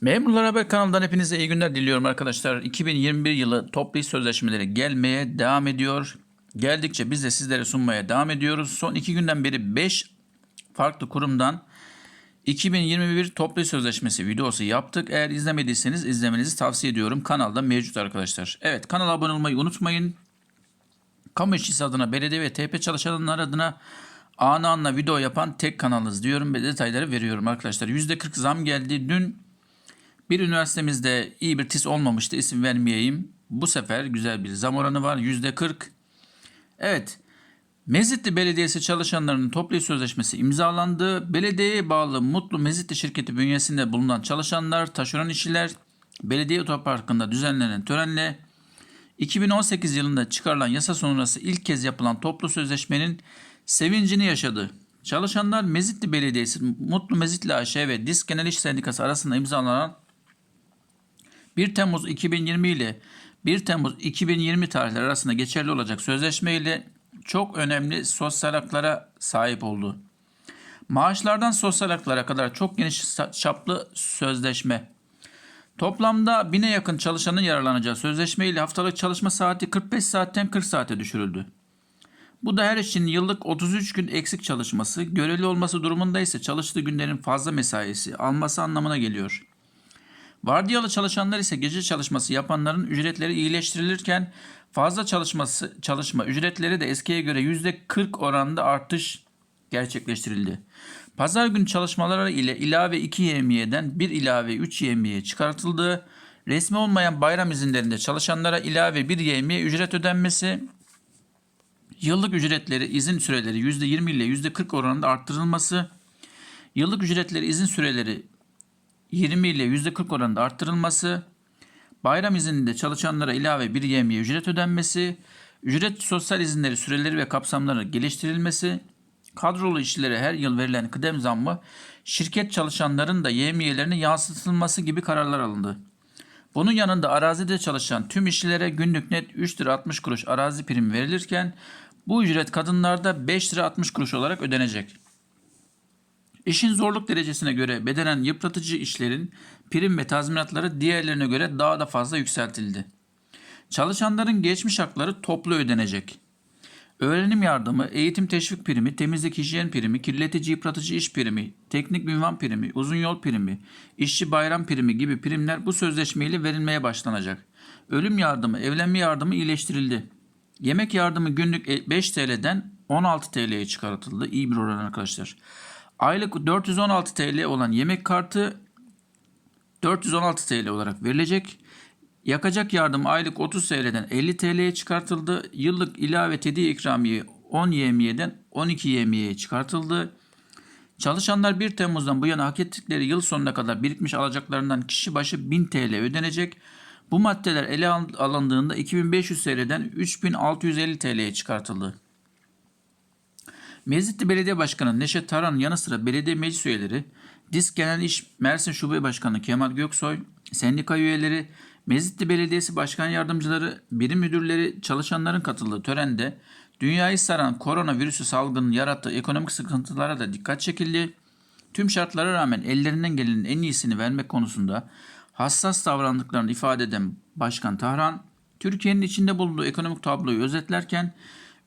Memurlar Haber kanalından hepinize iyi günler diliyorum arkadaşlar. 2021 yılı toplu iş sözleşmeleri gelmeye devam ediyor. Geldikçe biz de sizlere sunmaya devam ediyoruz. Son iki günden beri 5 farklı kurumdan 2021 toplu sözleşmesi videosu yaptık. Eğer izlemediyseniz izlemenizi tavsiye ediyorum. Kanalda mevcut arkadaşlar. Evet kanala abone olmayı unutmayın. Kamu işçisi adına belediye ve TP çalışanlar adına anı anla video yapan tek kanalınız diyorum ve detayları veriyorum arkadaşlar. %40 zam geldi. Dün bir üniversitemizde iyi bir TİS olmamıştı isim vermeyeyim. Bu sefer güzel bir zam oranı var %40. Evet Mezitli Belediyesi çalışanlarının toplu sözleşmesi imzalandı. Belediyeye bağlı Mutlu Mezitli şirketi bünyesinde bulunan çalışanlar, taşeron işçiler belediye otoparkında düzenlenen törenle 2018 yılında çıkarılan yasa sonrası ilk kez yapılan toplu sözleşmenin sevincini yaşadı. Çalışanlar Mezitli Belediyesi, Mutlu Mezitli AŞ ve Disk Genel İş Sendikası arasında imzalanan 1 Temmuz 2020 ile 1 Temmuz 2020 tarihleri arasında geçerli olacak sözleşme ile çok önemli sosyal haklara sahip oldu. Maaşlardan sosyal haklara kadar çok geniş çaplı sözleşme. Toplamda bine yakın çalışanın yararlanacağı sözleşme ile haftalık çalışma saati 45 saatten 40 saate düşürüldü. Bu da her işçinin yıllık 33 gün eksik çalışması, görevli olması durumunda ise çalıştığı günlerin fazla mesaisi alması anlamına geliyor. Vardiyalı çalışanlar ise gece çalışması yapanların ücretleri iyileştirilirken fazla çalışması çalışma ücretleri de eskiye göre %40 oranında artış gerçekleştirildi. Pazar günü çalışmaları ile ilave 2 yemiyeden 1 ilave 3 yemiye çıkartıldı. Resmi olmayan bayram izinlerinde çalışanlara ilave 1 yemiye ücret ödenmesi, yıllık ücretleri izin süreleri %20 ile %40 oranında arttırılması, yıllık ücretleri izin süreleri 20 ile %40 oranında arttırılması, bayram izninde çalışanlara ilave bir yemiye ücret ödenmesi, ücret sosyal izinleri süreleri ve kapsamları geliştirilmesi, kadrolu işçilere her yıl verilen kıdem zammı, şirket çalışanların da yemiyelerine yansıtılması gibi kararlar alındı. Bunun yanında arazide çalışan tüm işçilere günlük net 3 lira 60 kuruş arazi primi verilirken bu ücret kadınlarda 5 lira 60 kuruş olarak ödenecek. İşin zorluk derecesine göre bedenen yıpratıcı işlerin prim ve tazminatları diğerlerine göre daha da fazla yükseltildi. Çalışanların geçmiş hakları toplu ödenecek. Öğrenim yardımı, eğitim teşvik primi, temizlik hijyen primi, kirletici yıpratıcı iş primi, teknik ünvan primi, uzun yol primi, işçi bayram primi gibi primler bu sözleşmeyle verilmeye başlanacak. Ölüm yardımı, evlenme yardımı iyileştirildi. Yemek yardımı günlük 5 TL'den 16 TL'ye çıkartıldı. İyi bir oran arkadaşlar. Aylık 416 TL olan yemek kartı 416 TL olarak verilecek. Yakacak yardım aylık 30 TL'den 50 TL'ye çıkartıldı. Yıllık ilave tedi ikramiye 10 YMY'den 12 YMY'ye çıkartıldı. Çalışanlar 1 Temmuz'dan bu yana hak ettikleri yıl sonuna kadar birikmiş alacaklarından kişi başı 1000 TL ödenecek. Bu maddeler ele alındığında 2500 TL'den 3650 TL'ye çıkartıldı. Mezitli Belediye Başkanı Neşet Taran'ın yanı sıra belediye meclis üyeleri, Disk Genel İş Mersin Şube Başkanı Kemal Göksoy, sendika üyeleri, Mezitli Belediyesi Başkan Yardımcıları, birim müdürleri, çalışanların katıldığı törende dünyayı saran koronavirüsü salgının yarattığı ekonomik sıkıntılara da dikkat çekildi. Tüm şartlara rağmen ellerinden gelenin en iyisini vermek konusunda hassas davrandıklarını ifade eden Başkan Tahran, Türkiye'nin içinde bulunduğu ekonomik tabloyu özetlerken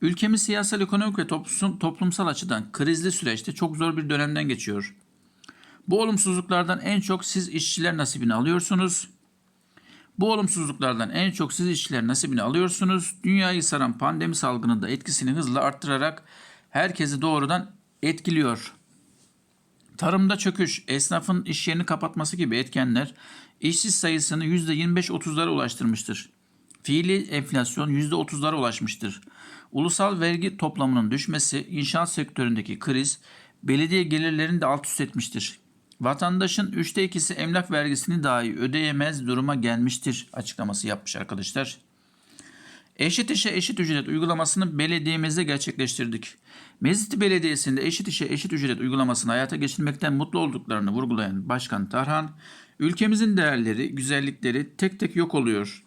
Ülkemiz siyasal, ekonomik ve toplumsal açıdan krizli süreçte çok zor bir dönemden geçiyor. Bu olumsuzluklardan en çok siz işçiler nasibini alıyorsunuz. Bu olumsuzluklardan en çok siz işçiler nasibini alıyorsunuz. Dünyayı saran pandemi salgını da etkisini hızla arttırarak herkesi doğrudan etkiliyor. Tarımda çöküş, esnafın iş yerini kapatması gibi etkenler işsiz sayısını %25-30'lara ulaştırmıştır. Fiili enflasyon %30'lara ulaşmıştır. Ulusal vergi toplamının düşmesi, inşaat sektöründeki kriz, belediye gelirlerini de alt üst etmiştir. Vatandaşın üçte ikisi emlak vergisini dahi ödeyemez duruma gelmiştir açıklaması yapmış arkadaşlar. Eşit işe eşit ücret uygulamasını belediyemizde gerçekleştirdik. Mezitli Belediyesi'nde eşit işe eşit ücret uygulamasını hayata geçirmekten mutlu olduklarını vurgulayan Başkan Tarhan, ülkemizin değerleri, güzellikleri tek tek yok oluyor.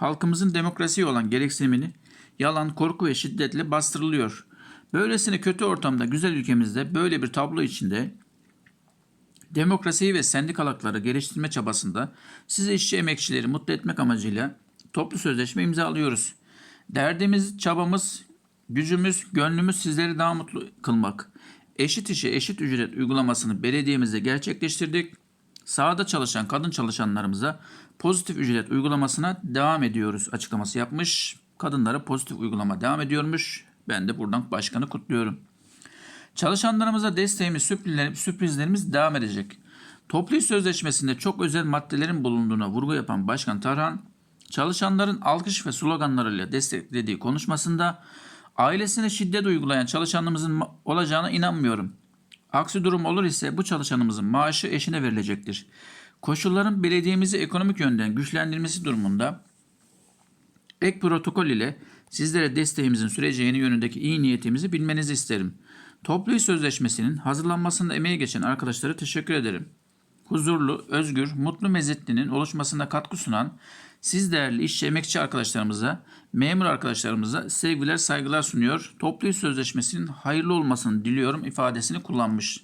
Halkımızın demokrasiye olan gereksinimini yalan, korku ve şiddetle bastırılıyor. Böylesine kötü ortamda güzel ülkemizde böyle bir tablo içinde Demokrasiyi ve sendikal hakları geliştirme çabasında sizi işçi emekçileri mutlu etmek amacıyla toplu sözleşme imzalıyoruz. Derdimiz, çabamız, gücümüz, gönlümüz sizleri daha mutlu kılmak. Eşit işe eşit ücret uygulamasını belediyemizde gerçekleştirdik. Sahada çalışan kadın çalışanlarımıza pozitif ücret uygulamasına devam ediyoruz açıklaması yapmış. Kadınlara pozitif uygulama devam ediyormuş. Ben de buradan başkanı kutluyorum. Çalışanlarımıza desteğimiz, sürprizler- sürprizlerimiz devam edecek. Toplu iş sözleşmesinde çok özel maddelerin bulunduğuna vurgu yapan Başkan Tarhan, çalışanların alkış ve sloganlarıyla desteklediği konuşmasında ailesine şiddet uygulayan çalışanımızın olacağına inanmıyorum. Aksi durum olur ise bu çalışanımızın maaşı eşine verilecektir. Koşulların belediyemizi ekonomik yönden güçlendirmesi durumunda ek protokol ile sizlere desteğimizin süreceğini yönündeki iyi niyetimizi bilmenizi isterim. Toplu iş sözleşmesinin hazırlanmasında emeği geçen arkadaşlara teşekkür ederim. Huzurlu, özgür, mutlu mezitlinin oluşmasına katkı sunan siz değerli işçi emekçi arkadaşlarımıza, memur arkadaşlarımıza sevgiler saygılar sunuyor. Toplu iş sözleşmesinin hayırlı olmasını diliyorum ifadesini kullanmış.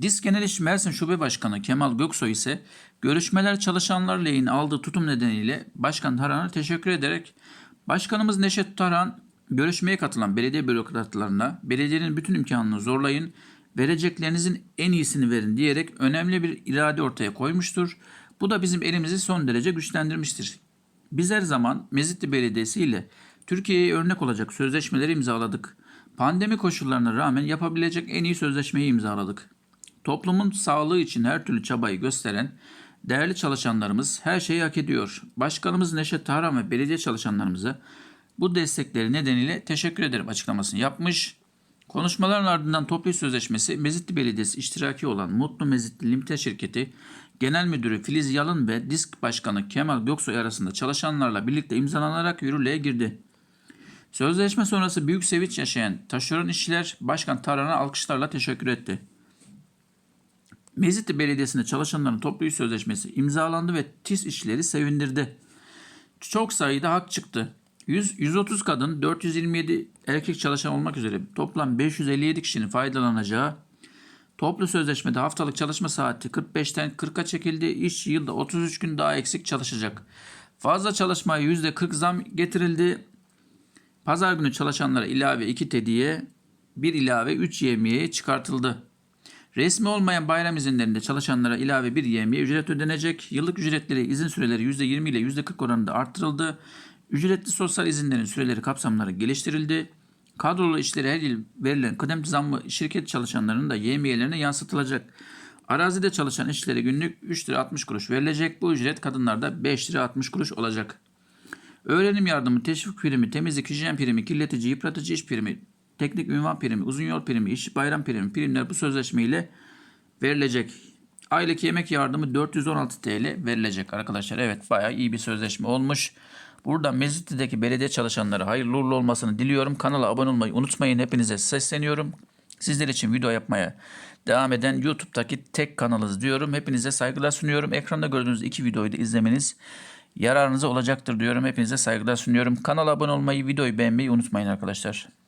Disk Genel İş Mersin Şube Başkanı Kemal Göksoy ise görüşmeler çalışanlar lehine aldığı tutum nedeniyle Başkan Tarhan'a teşekkür ederek Başkanımız Neşet Tarhan görüşmeye katılan belediye bürokratlarına belediyenin bütün imkanını zorlayın, vereceklerinizin en iyisini verin diyerek önemli bir irade ortaya koymuştur. Bu da bizim elimizi son derece güçlendirmiştir. Biz her zaman Mezitli Belediyesi ile Türkiye'ye örnek olacak sözleşmeleri imzaladık. Pandemi koşullarına rağmen yapabilecek en iyi sözleşmeyi imzaladık. Toplumun sağlığı için her türlü çabayı gösteren değerli çalışanlarımız her şeyi hak ediyor. Başkanımız Neşet Tarhan ve belediye çalışanlarımıza bu destekleri nedeniyle teşekkür ederim açıklamasını yapmış. Konuşmaların ardından toplu sözleşmesi Mezitli Belediyesi iştiraki olan Mutlu Mezitli Limited Şirketi Genel Müdürü Filiz Yalın ve Disk Başkanı Kemal Göksoy arasında çalışanlarla birlikte imzalanarak yürürlüğe girdi. Sözleşme sonrası büyük sevinç yaşayan taşeron işçiler Başkan Tarhan'a alkışlarla teşekkür etti. Mezitli Belediyesi'nde çalışanların toplu iş sözleşmesi imzalandı ve TİS işçileri sevindirdi. Çok sayıda hak çıktı. 100, 130 kadın, 427 erkek çalışan olmak üzere toplam 557 kişinin faydalanacağı toplu sözleşmede haftalık çalışma saati 45'ten 40'a çekildi. İş yılda 33 gün daha eksik çalışacak. Fazla çalışmaya %40 zam getirildi. Pazar günü çalışanlara ilave 2 tediye, 1 ilave 3 yemiyeye çıkartıldı. Resmi olmayan bayram izinlerinde çalışanlara ilave bir yemiye ücret ödenecek. Yıllık ücretleri izin süreleri %20 ile %40 oranında arttırıldı. Ücretli sosyal izinlerin süreleri kapsamları geliştirildi. Kadrolu işleri her yıl verilen kıdem zammı şirket çalışanlarının da yemiyelerine yansıtılacak. Arazide çalışan işçilere günlük 3 lira 60 kuruş verilecek. Bu ücret kadınlarda 5 lira 60 kuruş olacak. Öğrenim yardımı, teşvik primi, temizlik, hijyen primi, kirletici, yıpratıcı iş primi, teknik ünvan primi, uzun yol primi, iş bayram primi, primler bu sözleşme ile verilecek. Aylık yemek yardımı 416 TL verilecek arkadaşlar. Evet bayağı iyi bir sözleşme olmuş. Burada Mezitli'deki belediye çalışanlara hayırlı uğurlu olmasını diliyorum. Kanala abone olmayı unutmayın. Hepinize sesleniyorum. Sizler için video yapmaya devam eden YouTube'daki tek kanalız diyorum. Hepinize saygılar sunuyorum. Ekranda gördüğünüz iki videoyu da izlemeniz yararınıza olacaktır diyorum. Hepinize saygılar sunuyorum. Kanala abone olmayı, videoyu beğenmeyi unutmayın arkadaşlar.